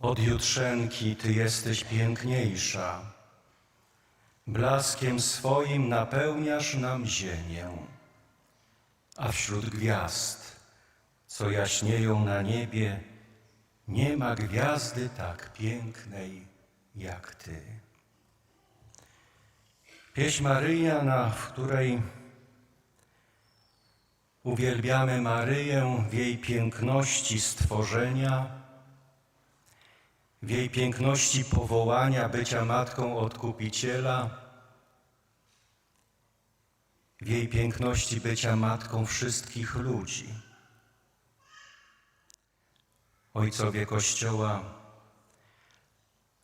Od jutrzenki Ty jesteś piękniejsza. Blaskiem swoim napełniasz nam ziemię, a wśród gwiazd, co jaśnieją na niebie, nie ma gwiazdy tak pięknej jak Ty. Pieśń Maryjana, w której uwielbiamy Maryję w jej piękności stworzenia, w jej piękności powołania bycia matką Odkupiciela, w jej piękności bycia matką wszystkich ludzi. Ojcowie Kościoła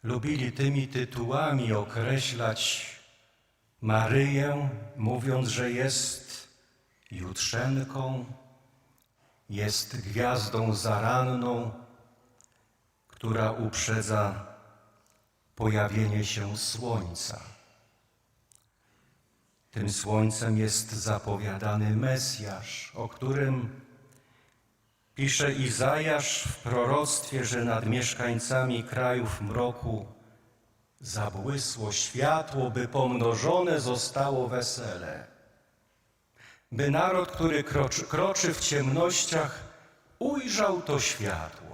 lubili tymi tytułami określać Maryję, mówiąc, że jest jutrzenką, jest gwiazdą zaranną, która uprzedza pojawienie się słońca. Tym słońcem jest zapowiadany Mesjasz, o którym pisze Izajasz w proroctwie, że nad mieszkańcami krajów mroku zabłysło światło, by pomnożone zostało wesele. By naród, który kroczy, kroczy w ciemnościach, ujrzał to światło.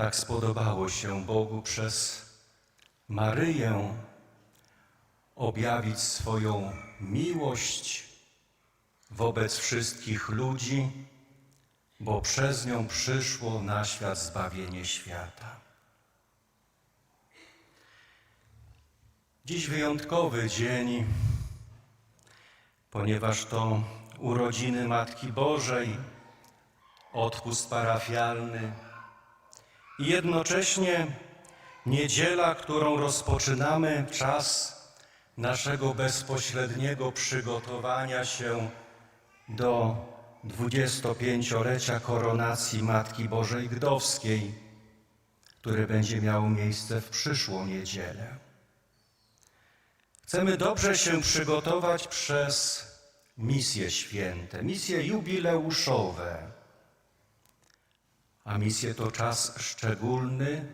Tak spodobało się Bogu przez Maryję objawić swoją miłość wobec wszystkich ludzi, bo przez nią przyszło na świat zbawienie świata. Dziś wyjątkowy dzień, ponieważ to urodziny Matki Bożej, odpust parafialny jednocześnie niedziela, którą rozpoczynamy czas naszego bezpośredniego przygotowania się do 25-lecia koronacji Matki Bożej Gdowskiej, które będzie miało miejsce w przyszłą niedzielę. Chcemy dobrze się przygotować przez misje święte, misje jubileuszowe. A misje to czas szczególny,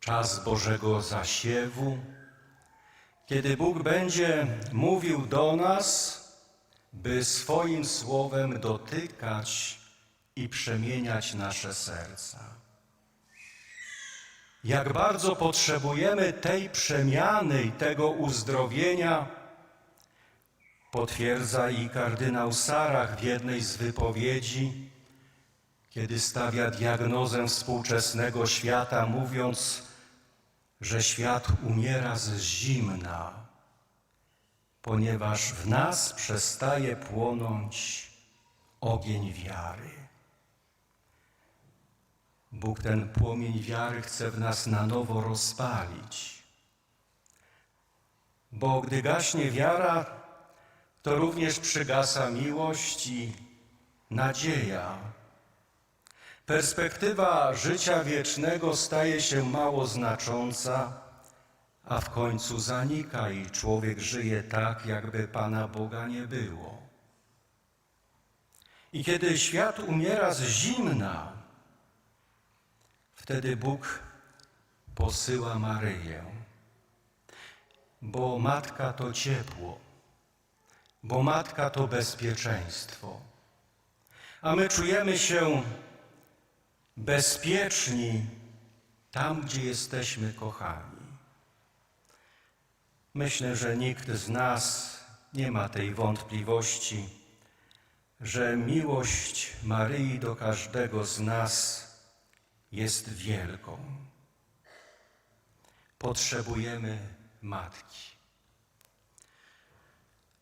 czas Bożego zasiewu, kiedy Bóg będzie mówił do nas, by swoim słowem dotykać i przemieniać nasze serca. Jak bardzo potrzebujemy tej przemiany i tego uzdrowienia, potwierdza i kardynał Sarach w jednej z wypowiedzi, kiedy stawia diagnozę współczesnego świata, mówiąc, że świat umiera z zimna, ponieważ w nas przestaje płonąć ogień wiary. Bóg ten płomień wiary chce w nas na nowo rozpalić. Bo gdy gaśnie wiara, to również przygasa miłość i nadzieja. Perspektywa życia wiecznego staje się mało znacząca, a w końcu zanika i człowiek żyje tak, jakby Pana Boga nie było. I kiedy świat umiera z zimna, wtedy Bóg posyła Maryję, bo matka to ciepło, bo matka to bezpieczeństwo. A my czujemy się bezpieczni tam, gdzie jesteśmy kochani. Myślę, że nikt z nas nie ma tej wątpliwości, że miłość Maryi do każdego z nas jest wielką. Potrzebujemy matki.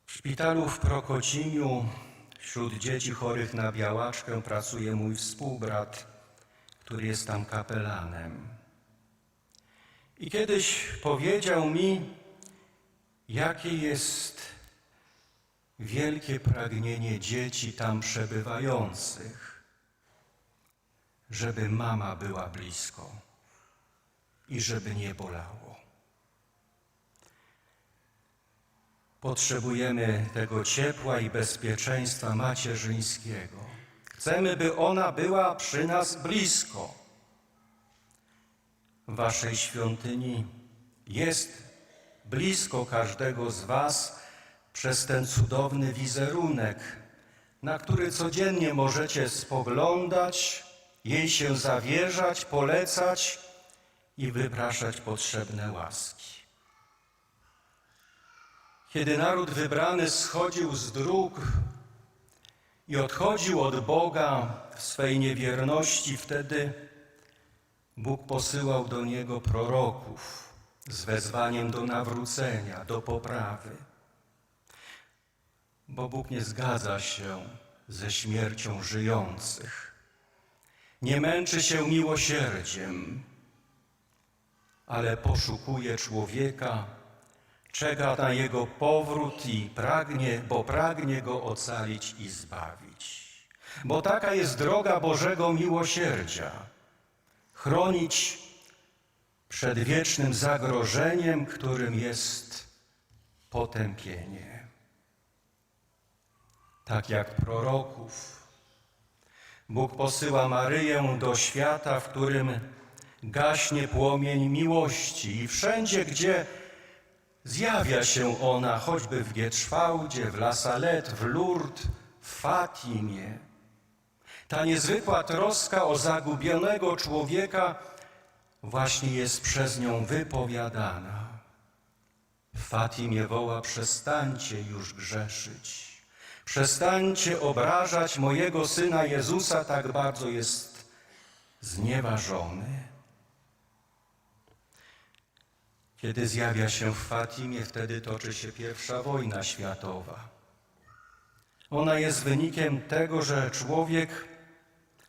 W szpitalu w Prokocimiu wśród dzieci chorych na białaczkę pracuje mój współbrat, który jest tam kapelanem. I kiedyś powiedział mi, jakie jest wielkie pragnienie dzieci tam przebywających, żeby mama była blisko i żeby nie bolało. Potrzebujemy tego ciepła i bezpieczeństwa macierzyńskiego. Chcemy, by ona była przy nas blisko. w waszej świątyni jest blisko każdego z was przez ten cudowny wizerunek, na który codziennie możecie spoglądać, jej się zawierzać, polecać i wypraszać potrzebne łaski. Kiedy naród wybrany schodził z dróg i odchodził od Boga w swej niewierności, wtedy Bóg posyłał do niego proroków z wezwaniem do nawrócenia, do poprawy. Bo Bóg nie zgadza się ze śmiercią żyjących. Nie męczy się miłosierdziem, ale poszukuje człowieka, czeka na jego powrót i pragnie, bo pragnie go ocalić i zbawić. Bo taka jest droga Bożego miłosierdzia chronić przed wiecznym zagrożeniem, którym jest potępienie. Tak jak proroków, Bóg posyła Maryję do świata, w którym gaśnie płomień miłości i wszędzie, gdzie zjawia się ona, choćby w Gietrzwałdzie, w La Salette, w Lourdes, w Fatimie. Ta niezwykła troska o zagubionego człowieka właśnie jest przez nią wypowiadana. Fatimie woła: przestańcie już grzeszyć. Przestańcie obrażać mojego syna Jezusa, tak bardzo jest znieważony. Kiedy zjawia się w Fatimie, wtedy toczy się pierwsza wojna światowa. Ona jest wynikiem tego, że człowiek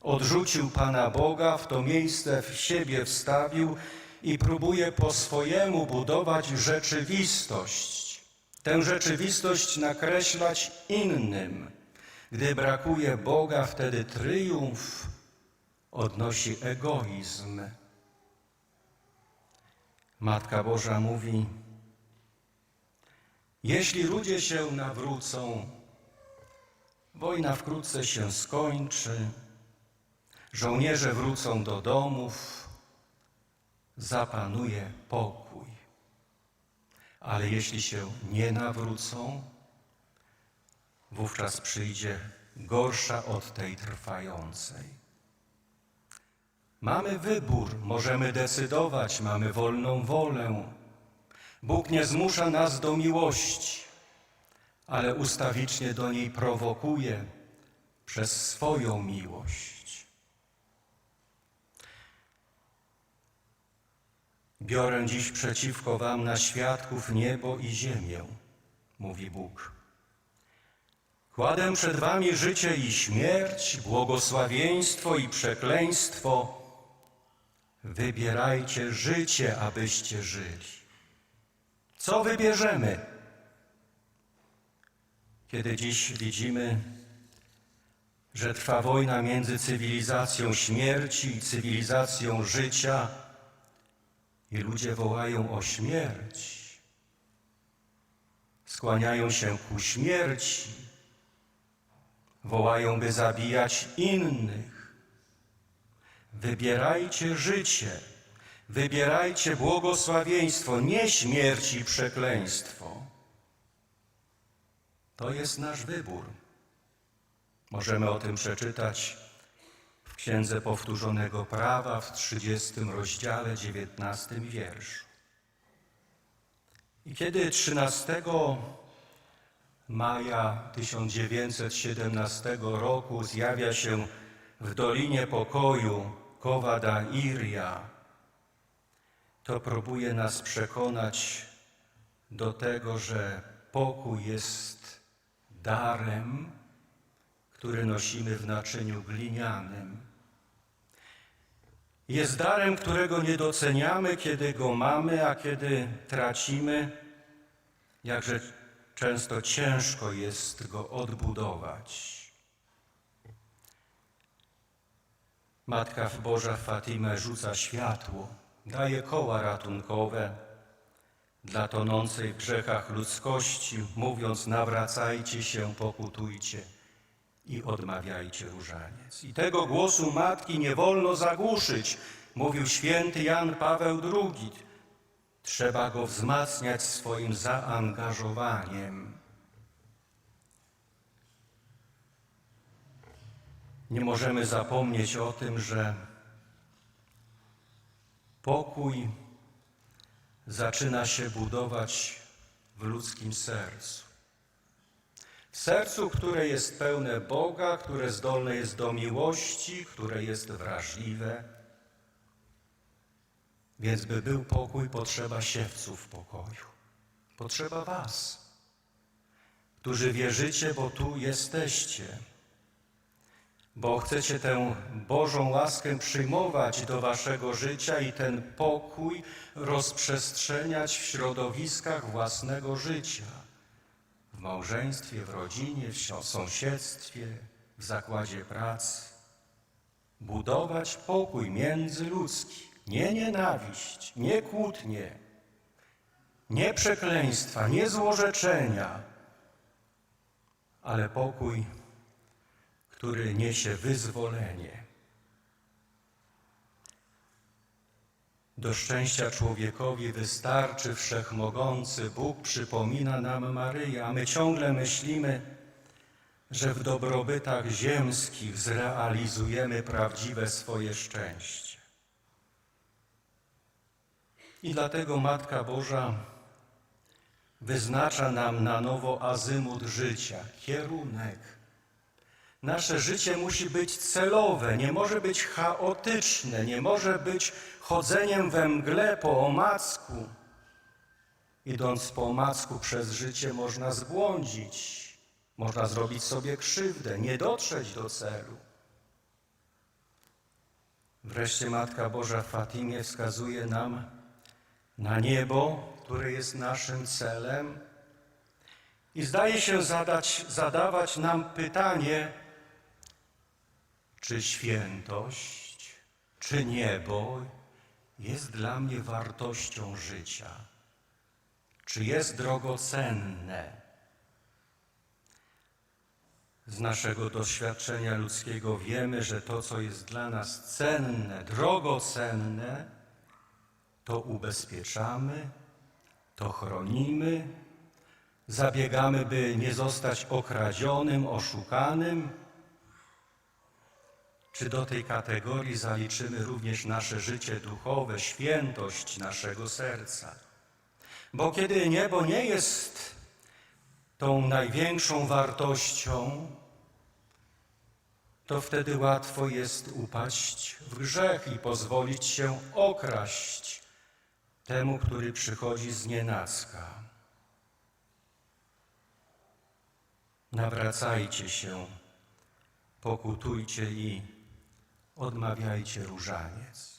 odrzucił Pana Boga, w to miejsce w siebie wstawił i próbuje po swojemu budować rzeczywistość. Tę rzeczywistość nakreślać innym. Gdy brakuje Boga, wtedy triumf odnosi egoizm. Matka Boża mówi: Jeśli ludzie się nawrócą, wojna wkrótce się skończy, żołnierze wrócą do domów, zapanuje pokój. Ale jeśli się nie nawrócą, wówczas przyjdzie gorsza od tej trwającej. Mamy wybór, możemy decydować, mamy wolną wolę. Bóg nie zmusza nas do miłości, ale ustawicznie do niej prowokuje przez swoją miłość. Biorę dziś przeciwko wam na świadków niebo i ziemię, mówi Bóg. Kładę przed wami życie i śmierć, błogosławieństwo i przekleństwo. Wybierajcie życie, abyście żyli. Co wybierzemy? Kiedy dziś widzimy, że trwa wojna między cywilizacją śmierci i cywilizacją życia, i ludzie wołają o śmierć, skłaniają się ku śmierci, wołają, by zabijać innych. Wybierajcie życie, wybierajcie błogosławieństwo, nie śmierć i przekleństwo. To jest nasz wybór. Możemy o tym przeczytać w Księdze Powtórzonego Prawa w 30 rozdziale, 19 wierszu. I kiedy 13 maja 1917 roku zjawia się w Dolinie Pokoju Kowada Iria, to próbuje nas przekonać do tego, że pokój jest darem, który nosimy w naczyniu glinianym. Jest darem, którego nie doceniamy, kiedy go mamy, a kiedy tracimy, jakże często ciężko jest go odbudować. Matka Boża w Fatimę rzuca światło, daje koła ratunkowe dla tonącej w grzechach ludzkości, mówiąc nawracajcie się, pokutujcie i odmawiajcie różaniec. I tego głosu Matki nie wolno zagłuszyć. mówił święty Jan Paweł II, trzeba go wzmacniać swoim zaangażowaniem. Nie możemy zapomnieć o tym, że pokój zaczyna się budować w ludzkim sercu. W sercu, które jest pełne Boga, które zdolne jest do miłości, które jest wrażliwe. Więc by był pokój, potrzeba siewców pokoju. Potrzeba Was, którzy wierzycie, bo tu jesteście bo chcecie tę Bożą łaskę przyjmować do waszego życia i ten pokój rozprzestrzeniać w środowiskach własnego życia, w małżeństwie, w rodzinie, w sąsiedztwie, w zakładzie pracy. Budować pokój międzyludzki, nie nienawiść, nie kłótnie, nie przekleństwa, nie złorzeczenia, ale pokój który niesie wyzwolenie. Do szczęścia człowiekowi wystarczy wszechmogący Bóg, przypomina nam Maryja, my ciągle myślimy, że w dobrobytach ziemskich zrealizujemy prawdziwe swoje szczęście. I dlatego Matka Boża wyznacza nam na nowo azymut życia, kierunek, Nasze życie musi być celowe, nie może być chaotyczne, nie może być chodzeniem we mgle po omacku. Idąc po omacku przez życie można zbłądzić, można zrobić sobie krzywdę, nie dotrzeć do celu. Wreszcie Matka Boża w Fatimie wskazuje nam na niebo, które jest naszym celem i zdaje się zadać, zadawać nam pytanie, czy świętość, czy niebo jest dla mnie wartością życia? Czy jest drogocenne? Z naszego doświadczenia ludzkiego wiemy, że to, co jest dla nas cenne, drogocenne, to ubezpieczamy, to chronimy, zabiegamy, by nie zostać okradzionym, oszukanym czy do tej kategorii zaliczymy również nasze życie duchowe, świętość naszego serca? Bo kiedy niebo nie jest tą największą wartością, to wtedy łatwo jest upaść w grzech i pozwolić się okraść temu, który przychodzi z nienacka. Nawracajcie się, pokutujcie i odmawiajcie różaniec.